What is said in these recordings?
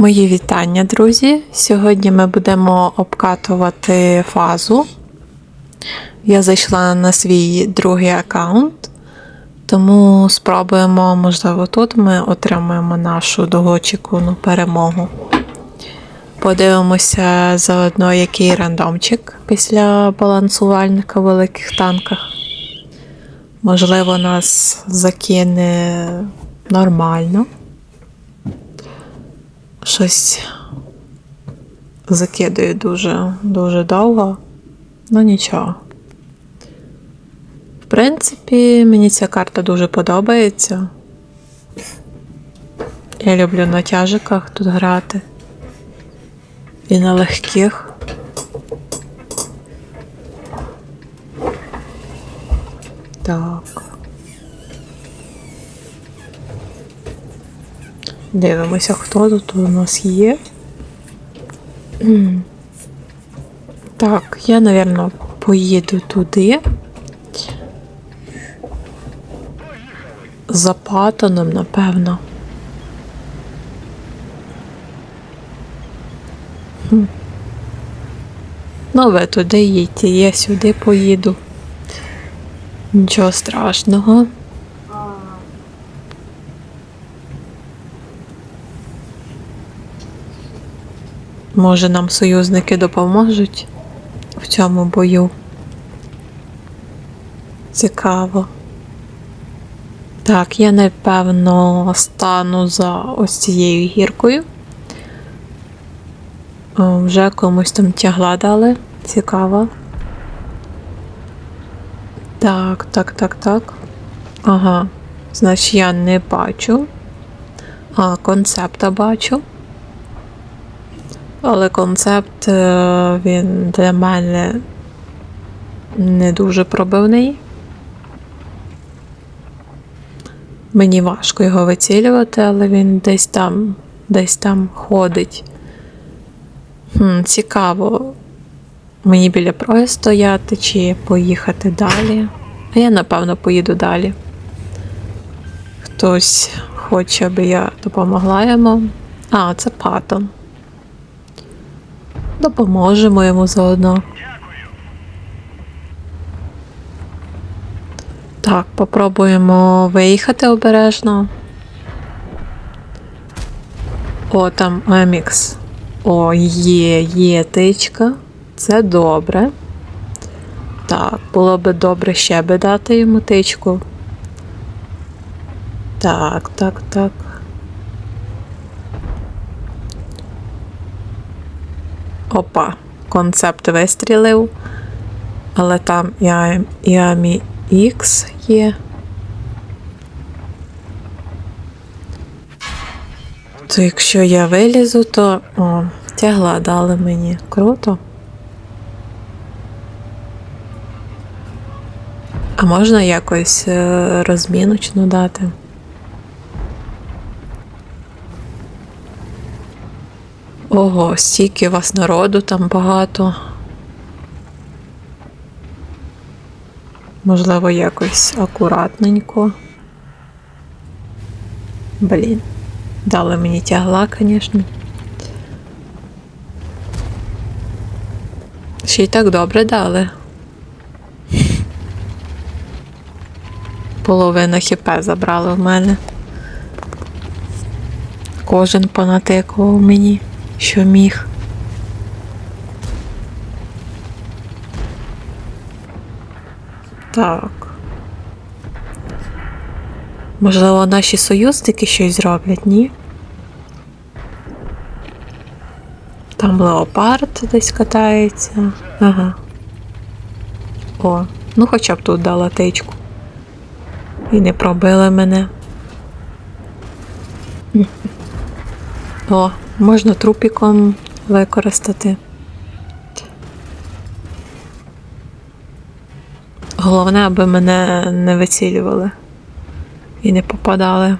Мої вітання, друзі. Сьогодні ми будемо обкатувати фазу. Я зайшла на свій другий аккаунт, тому спробуємо, можливо, тут ми отримаємо нашу довгоочікувану перемогу. Подивимося заодно, який рандомчик після балансувальника в великих танках. Можливо, нас закине нормально. Щось закидаю дуже, дуже довго, ну нічого. В принципі, мені ця карта дуже подобається. Я люблю на тяжиках тут грати. І на легких. Так. Дивимося, хто тут у нас є. Так, я, напевно, поїду туди. За патоном, напевно. Хм. Ну, ви туди їдьте, я сюди поїду. Нічого страшного. Може, нам союзники допоможуть в цьому бою. Цікаво. Так, я напевно стану за ось цією гіркою. Вже комусь там тягла дали. Цікаво. Так, так, так, так. Ага. Значить, я не бачу. А, концепта бачу. Але концепт е, він для мене не дуже пробивний. Мені важко його вицілювати, але він десь там, десь там ходить. Хм, цікаво, мені біля проги стояти чи поїхати далі. А я, напевно, поїду далі. Хтось хоче, аби я допомогла йому. А, це Патон. Допоможемо йому заодно. Так, попробуємо виїхати обережно. О, там Емікс. О, є, є тичка. Це добре. Так, було би добре ще би дати йому тичку. Так, так, так. Опа, концепт вистрілив. Але там і Ам- і X є. То якщо я вилізу, то о, тягла дали мені. Круто. А можна якось е, розміночну дати? Ого, стільки у вас народу там багато. Можливо, якось акуратненько. Блін. Дали мені тягла, звісно. Ще й так добре дали. Половина хп забрали в мене. Кожен понатикував мені, що міг. Так. Можливо, наші союзники щось зроблять, ні? Там леопард десь катається. Ага. О, ну хоча б тут дала тичку. І не пробили мене. О, можна трупіком використати. Головне, аби мене не вицілювали і не попадали.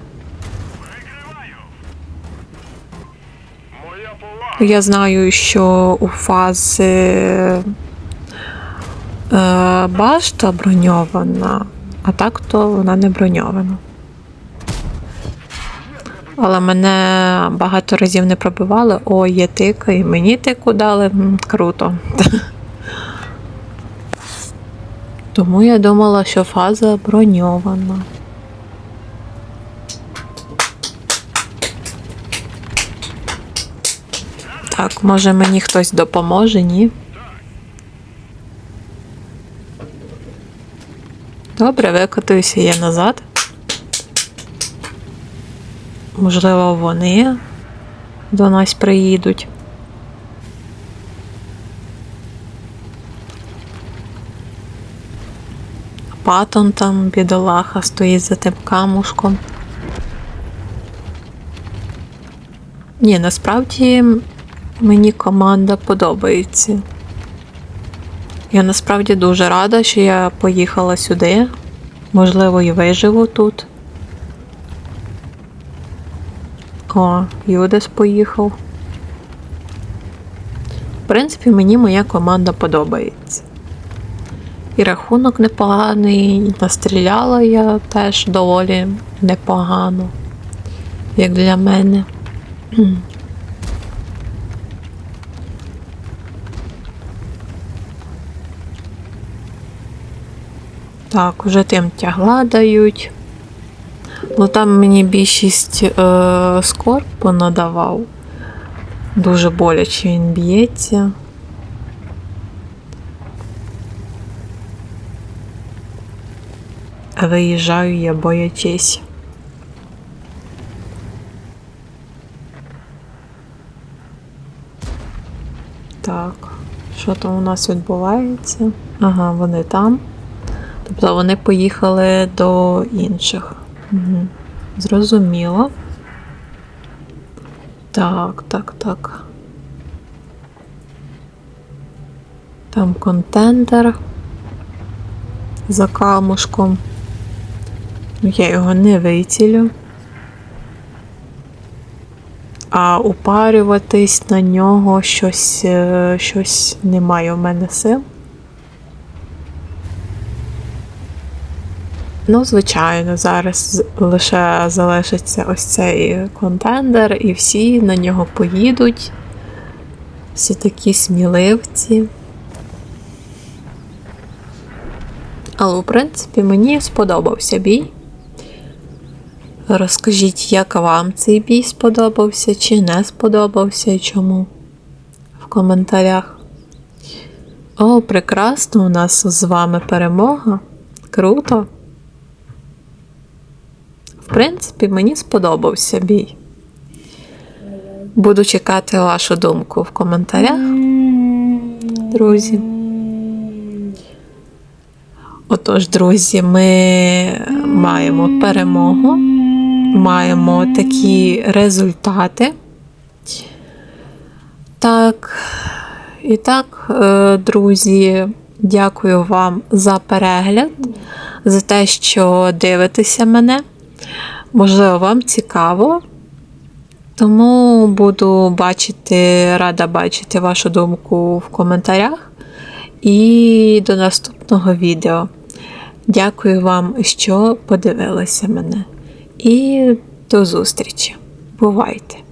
Я знаю, що у фази е, башта броньована, а так то вона не броньована. Але мене багато разів не пробивали. О, є тика, і мені тику дали. Круто. Тому я думала, що фаза броньована. Так, може мені хтось допоможе, ні? Добре, викотуюся я назад. Можливо, вони до нас приїдуть. Патон там, бідолаха, стоїть за тим камушком. Ні, насправді мені команда подобається. Я насправді дуже рада, що я поїхала сюди. Можливо, і виживу тут. О, Юдес поїхав. В принципі, мені моя команда подобається. І рахунок непоганий, настріляла я теж доволі непогано, як для мене. Так, уже тим тягла дають. Ну там мені більшість е, скорб понадавав. Дуже боляче він б'ється. Виїжджаю я боячись. Так, що там у нас відбувається? Ага, вони там. Тобто вони поїхали до інших. Зрозуміло. Так, так, так. Там контендер за камушком. Ну, Я його не вицілю. А упарюватись на нього щось, е, щось немає у мене сил. Ну, звичайно, зараз лише залишиться ось цей контендер, і всі на нього поїдуть. Всі такі сміливці. Але, в принципі, мені сподобався бій. Розкажіть, як вам цей бій сподобався, чи не сподобався і чому? В коментарях. О, прекрасно! У нас з вами перемога. Круто! Принципі, мені сподобався бій. Буду чекати вашу думку в коментарях, друзі. Отож, друзі, ми маємо перемогу, маємо такі результати. Так, і так, е, друзі, дякую вам за перегляд, за те, що дивитеся мене. Можливо, вам цікаво. Тому буду бачити, рада бачити вашу думку в коментарях. І до наступного відео. Дякую вам, що подивилися мене. І до зустрічі. Бувайте!